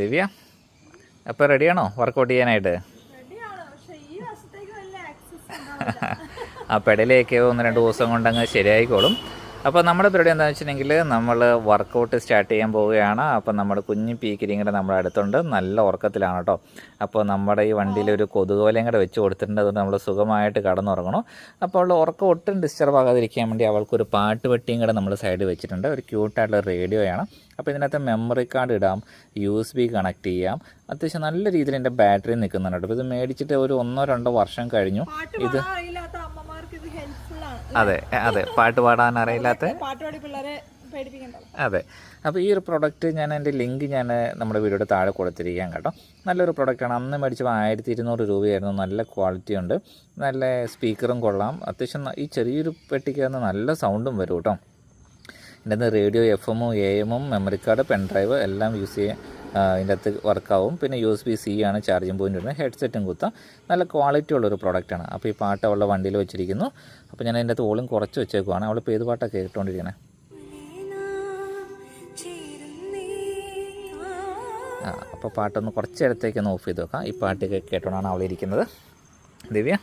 ദിവ്യ അപ്പോൾ റെഡിയാണോ വർക്കൗട്ട് ചെയ്യാനായിട്ട്? ആ പെടലേക്ക് ഒന്ന് രണ്ട് ദിവസം കൊണ്ടങ്ങ് ശരിയായിക്കോളും. അപ്പോൾ നമ്മുടെ പരിപാടി എന്താണെന്ന് വെച്ചിട്ടുണ്ടെങ്കിൽ നമ്മൾ വർക്കൗട്ട് സ്റ്റാർട്ട് ചെയ്യാൻ പോവുകയാണ്. അപ്പോൾ നമ്മുടെ കുഞ്ഞു പീക്കിരിയും കൂടെ നമ്മുടെ അടുത്തുണ്ട്. നല്ല ഉറക്കത്തിലാണ് കേട്ടോ. അപ്പോൾ നമ്മുടെ ഈ വണ്ടിയിൽ ഒരു കൊതുകോലയും കൂടെ വെച്ച് കൊടുത്തിട്ടുണ്ട്. അതുകൊണ്ട് നമ്മൾ സുഖമായിട്ട് കടന്നുറങ്ങണം. അപ്പോൾ അവളുടെ ഉറക്കം ഒട്ടും ഡിസ്റ്റർബ് ആകാതിരിക്കാൻ വേണ്ടി അവൾക്കൊരു പാട്ട് പെട്ടിയും കൂടെ നമ്മൾ സൈഡിൽ വെച്ചിട്ടുണ്ട്. ഒരു ക്യൂട്ടായിട്ടുള്ള റേഡിയോയാണ് അപ്പോൾ ഇതിനകത്ത് മെമ്മറി കാർഡ് ഇടാം യു എസ് ബി കണക്ട് ചെയ്യാം. അത്യാവശ്യം നല്ല രീതിയിൽ എന്റെ ബാറ്ററി നിൽക്കുന്നുണ്ട് കേട്ടോ. അപ്പോൾ ഇത് മേടിച്ചിട്ട് ഒരു ഒന്നോ രണ്ടോ വർഷം കഴിഞ്ഞു. പാട്ട് പാടാൻ അറിയില്ലാത്ത അമ്മമാർക്ക് ഇത് ഹെൽപ്ഫുൾ ആണ് അതെ അതെ. പാട്ട് പാടാൻ അറിയില്ലാത്ത പിള്ളേരെ അതെ. അപ്പോൾ ഈ ഒരു പ്രൊഡക്റ്റ് ഞാൻ എന്റെ ലിങ്ക് ഞാൻ നമ്മുടെ വീഡിയോയുടെ താഴെ കൊടുത്തിരിക്കാം കേട്ടോ. നല്ലൊരു പ്രൊഡക്റ്റാണ് അന്ന് മേടിച്ചപ്പോൾ ആയിരത്തി ഇരുന്നൂറ് രൂപയായിരുന്നു. നല്ല ക്വാളിറ്റി ഉണ്ട്. നല്ല സ്പീക്കറും കൊള്ളാം. അത്യാവശ്യം ഈ ചെറിയൊരു പെട്ടിക്കകത്ത് നല്ല സൗണ്ടും വരും കേട്ടോ. ഇതിന്റെ റേഡിയോ എഫ് എമ്മും എ എമ്മും മെമ്മറി കാർഡ് പെൻ ഡ്രൈവ് എല്ലാം യൂസ് ചെയ്യാൻ ഇതിന്റെ അകത്ത് വർക്കാവും പിന്നെ യു എസ് ബി സി ആണ് ചാർജിങ് പോയിന്റ് വരുന്നത്. ഹെഡ്സെറ്റും കുത്താം. നല്ല ക്വാളിറ്റി ഉള്ളൊരു പ്രോഡക്റ്റാണ് അപ്പോൾ ഈ പാട്ട് അവളുടെ വണ്ടിയിൽ വെച്ചിരിക്കുന്നു. അപ്പോൾ ഞാൻ അതിന്റെ അകത്ത് ഓളും കുറച്ച് വെച്ചേക്കുവാണ്. അവൾ ഏത് പാട്ടാണ് കേട്ടുകൊണ്ടിരിക്കണേ അപ്പോൾ പാട്ടൊന്ന് കുറച്ച് നേരത്തേക്ക് ഒന്ന് ഓഫ് ചെയ്ത് വെക്കാം. ഈ പാട്ട് കേട്ടോണ്ടാണ് അവൾ ഇരിക്കുന്നത്. ദിവ്യ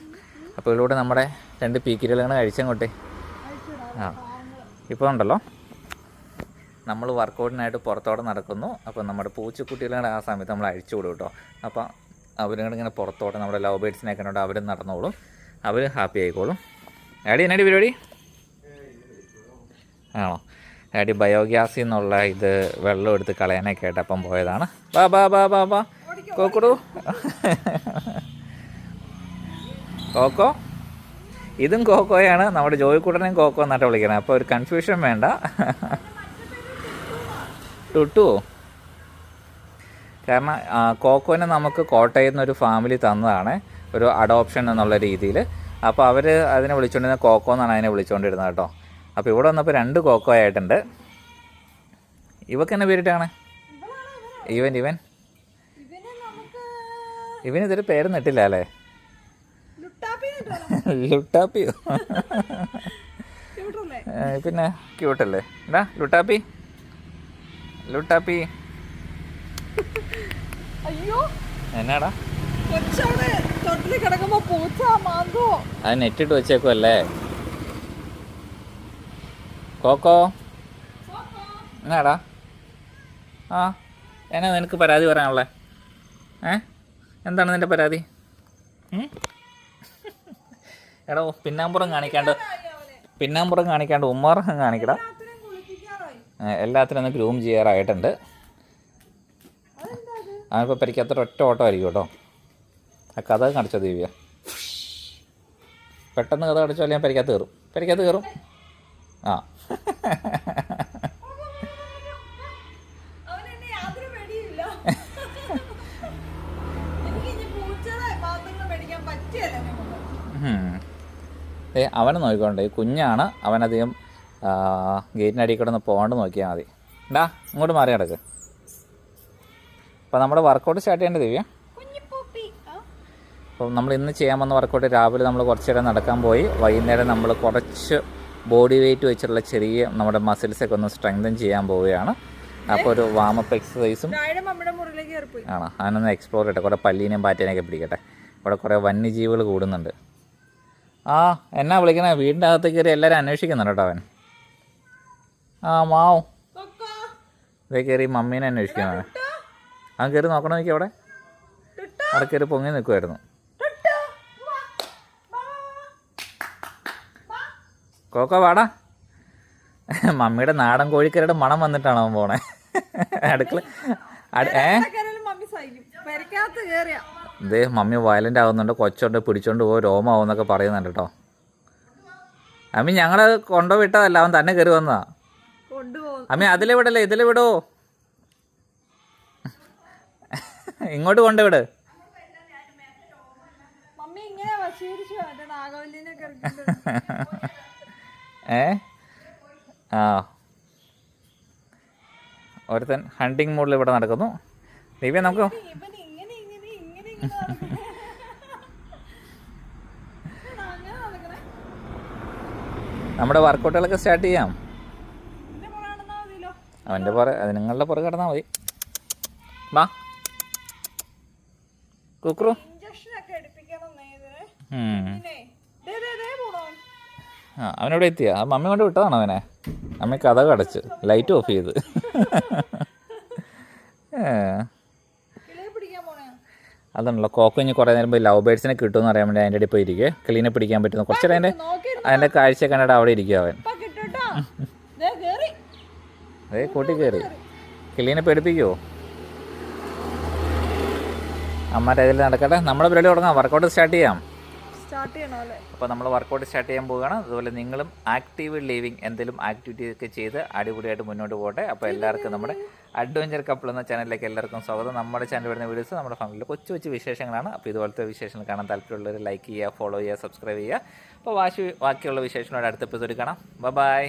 അപ്പോൾ ഇതിലൂടെ നമ്മുടെ രണ്ട് പീക്കിരികളാണ് കഴിച്ചങ്ങോട്ടെ? ആ ഇപ്പോൾ ഉണ്ടല്ലോ? നമ്മൾ വർക്കൗട്ടിനായിട്ട് പുറത്തോടെ നടക്കുന്നു. അപ്പോൾ നമ്മുടെ പൂച്ചക്കുട്ടികളെ ആ സമയത്ത് നമ്മൾ അഴിച്ചു വിടും കേട്ടോ. അപ്പോൾ അവരിങ്ങനെ ഇങ്ങനെ പുറത്തോടെ നമ്മുടെ ലവ് ബേഡ്സിനെ കണ്ടോ അവരും നടന്നോളും. അവർ ഹാപ്പി ആയിക്കോളും. ആടി എന്നാടി പരിപാടി? ആണോ? ആടി ബയോഗ്യാസിൽ നിന്നുള്ള ഇത് വെള്ളം എടുത്ത് കളയാനൊക്കെ ആയിട്ട് അപ്പം പോയതാണ് ബാ ബാ ബാ ബാ ബാ കോക്കുടു. കോക്കോ? ഇതും കോക്കോയാണ്. നമ്മുടെ ജോയിക്കുട്ടനെയും കോക്കോ എന്നിട്ട് വിളിക്കണം. അപ്പോൾ ഒരു കൺഫ്യൂഷൻ വേണ്ട. ടുട്ടുവോ കാരണം കോക്കോനെ നമുക്ക് കോട്ടയിൽ ഒരു ഫാമിലി തന്നതാണ്. ഒരു അഡോപ്ഷൻ എന്നുള്ള രീതിയിൽ. അപ്പോൾ അവർ അതിനെ വിളിച്ചുകൊണ്ടിരുന്ന കോക്കോ എന്നാണ് അതിനെ വിളിച്ചുകൊണ്ടിരുന്നത് കേട്ടോ. അപ്പോൾ ഇവിടെ വന്നപ്പോൾ രണ്ട് കോക്കോ ആയിട്ടുണ്ട്. ഇവക്ക് എന്നെ പേരിട്ടാണ്? ഇവൻ ഇവൻ. ഇവന് ഇതൊരു പേര് നിട്ടില്ല അല്ലേ? ലുട്ടാപ്പി. ലുട്ടാപ്പിയോ പിന്നെ ക്യൂട്ടല്ലേ എന്താ ലുട്ടാപ്പി. ലുട്ടാപ്പി അയ്യോ. എന്നാടാ? കൊച്ചവിടെ. തൊട്ടിൽ കിടക്കുമ്പോ പൂച്ച മാന്തോ. അത് നെറ്റിട്ട് വെച്ചേക്കുമല്ലേ കോക്കോ? എന്നാടാ? ആ എന്നാ നിനക്ക് പരാതി പറയാനുള്ളത് ഏ? എന്താണ് നിന്റെ പരാതി? എടോ പിന്നാമ്പുറം കാണിക്കാണ്ട് പിന്നാമ്പുറം കാണിക്കാണ്ട് ഉമ്മാറം കാണിക്കടാ. എല്ലാത്തിനും ഒന്ന് ഗ്രൂം ചെയ്യാറായിട്ടുണ്ട്. അതെന്താ പരിക്കാത്ത അവനിപ്പോൾ പരിക്കാത്തൊരു ഒറ്റ ഓട്ടോ ആയിരിക്കും കേട്ടോ. ആ കഥ കടച്ചോ ദിവ്യ? പെട്ടെന്ന് കഥ കടിച്ചാൽ ഞാൻ പരിക്കാത്ത് കയറും. പരിക്കാത്ത് കയറും. ആ. അവനെ നോക്കിക്കോണ്ടേ. കുഞ്ഞാണ് അവനധികം ഗേറ്റിനടിയിൽ കൂടെ പോകാണ്ട് നോക്കിയാൽ മതി. ഡാ ഇങ്ങോട്ട് മാറി കിടക്ക് അപ്പോൾ നമ്മുടെ വർക്കൗട്ട് സ്റ്റാർട്ട് ചെയ്യേണ്ടത് ദിവ്യ? അപ്പോൾ നമ്മൾ ഇന്ന് ചെയ്യാൻ വന്ന വർക്കൗട്ട് രാവിലെ നമ്മൾ കുറച്ച് നേരം നടക്കാൻ പോയി. വൈകുന്നേരം നമ്മൾ കുറച്ച് ബോഡി വെയിറ്റ് വെച്ചിട്ടുള്ള ചെറിയ നമ്മുടെ മസിൽസൊക്കെ ഒന്ന് സ്ട്രെങ്തൻ ചെയ്യാൻ പോവുകയാണ്. അപ്പോൾ ഒരു വാമപ്പ് എക്സസൈസും ആണ്. അതിനൊന്ന് എക്സ്പ്ലോർ ചെയ്യട്ടെ. കുറേ പല്ലീനെയും പാറ്റേനെയൊക്കെ പിടിക്കട്ടെ. ഇവിടെ കുറേ വന്യജീവികൾ കൂടുന്നുണ്ട്. ആ എന്നാ വിളിക്കണേ? വീടിന്റെ അകത്ത് കയറി എല്ലാവരും അന്വേഷിക്കുന്നുണ്ട് കേട്ടോ അവൻ? ആ മാവ് ഇതേ കയറി മമ്മീനെ അന്വേഷിക്കുന്നവൻ അവൻ കയറി നോക്കണം നോക്കി അവിടെ? അവിടെ കയറി പൊങ്ങി നിൽക്കുമായിരുന്നു കോക്ക വാടാ. മമ്മിയുടെ നാടൻ കോഴിക്കറിയുടെ മണം വന്നിട്ടാണ് അവൻ പോണേ. അടുക്കള അട്- ഏ? മമ്മി വയലന്റ് പെരക്കകത്ത് കേറിയ. ഇതേ മമ്മി വയലന്റ് ആവുന്നുണ്ട് കൊച്ചുണ്ട് പിടിച്ചോണ്ട് പോകും രോമാവും എന്നൊക്കെ പറയുന്നുണ്ട് കേട്ടോ. അമ്മി ഞങ്ങൾ കൊണ്ടോ വിട്ടതല്ല അവൻ തന്നെ കയറി വന്നതാ. അമ്മി അതിലെ വിടല്ലേ ഇതിലെ വിടോ ഇങ്ങോട്ട് കൊണ്ടുവിട് ഏ? ആ. ഒരുത്തൻ ഹണ്ടിങ് മോഡിൽ ഇവിടെ നടക്കുന്നു. ദിവ്യ നമുക്ക് നമ്മുടെ വർക്കൗട്ടുകളൊക്കെ സ്റ്റാർട്ട് ചെയ്യാം. അവന്റെ പുറ നിങ്ങളുടെ പുറകെ കിടന്നാൽ മതി. വാ കുക്കറു ആ അവനവിടെ എത്തിയ? ആ മമ്മി കൊണ്ട് വിട്ടതാണോ അവനെ? അമ്മ കഥ കടച്ച് ലൈറ്റ് ഓഫ് ചെയ്ത്. അതാണല്ലോ കോക്ക് ഇനി കുറേ നേരം പോയി ലവ് ബേഡ്സിനെ കിട്ടുമെന്ന് അറിയാൻ വേണ്ടി അതിന്റെ ഇടയിൽ പോയി ഇരിക്കുക ക്ലീനെ പിടിക്കാൻ പറ്റുന്ന കുറച്ചേരം അതിന്റെ അതിന്റെ കാഴ്ച കണ്ടിട്ട് അവിടെ ഇരിക്കുക അവൻ. അതേ കൂട്ടി കയറി കിളീനെ പേടിപ്പിക്കുമോ അമ്മാരെ ഇതിൽ നടക്കട്ടെ. നമ്മുടെ പരിപാടി തുടങ്ങാം. വർക്കൗട്ട് സ്റ്റാർട്ട് ചെയ്യാം. സ്റ്റാർട്ട് അപ്പോൾ നമ്മൾ വർക്കൗട്ട് സ്റ്റാർട്ട് ചെയ്യാൻ പോവുകയാണ്. അതുപോലെ നിങ്ങളും ആക്റ്റീവ് ലിവിങ് എന്തെങ്കിലും ആക്ടിവിറ്റി ഒക്കെ ചെയ്ത് അടിപൊളിയായിട്ട് മുന്നോട്ട് പോകട്ടെ. അപ്പോൾ എല്ലാവർക്കും നമ്മുടെ അഡ്വഞ്ചർ കപ്പിൾ എന്ന ചാനലിലേക്ക് എല്ലാവർക്കും സ്വാഗതം. നമ്മുടെ ചാനൽ വരുന്ന വീഡിയോസ് നമ്മുടെ ഫാമിലിയിൽ കൊച്ചു കൊച്ചു വിശേഷങ്ങളാണ്. അപ്പോൾ ഇതുപോലത്തെ വിശേഷങ്ങൾ കാണാൻ താല്പര്യമുള്ളവർ ലൈക്ക് ചെയ്യുക ഫോളോ ചെയ്യുക സബ്സ്ക്രൈബ് ചെയ്യുക. അപ്പോൾ വാശി ബാക്കിയുള്ള വിശേഷങ്ങളോട് അടുത്ത എപ്പിസോഡിൽ കാണാം. Bye bye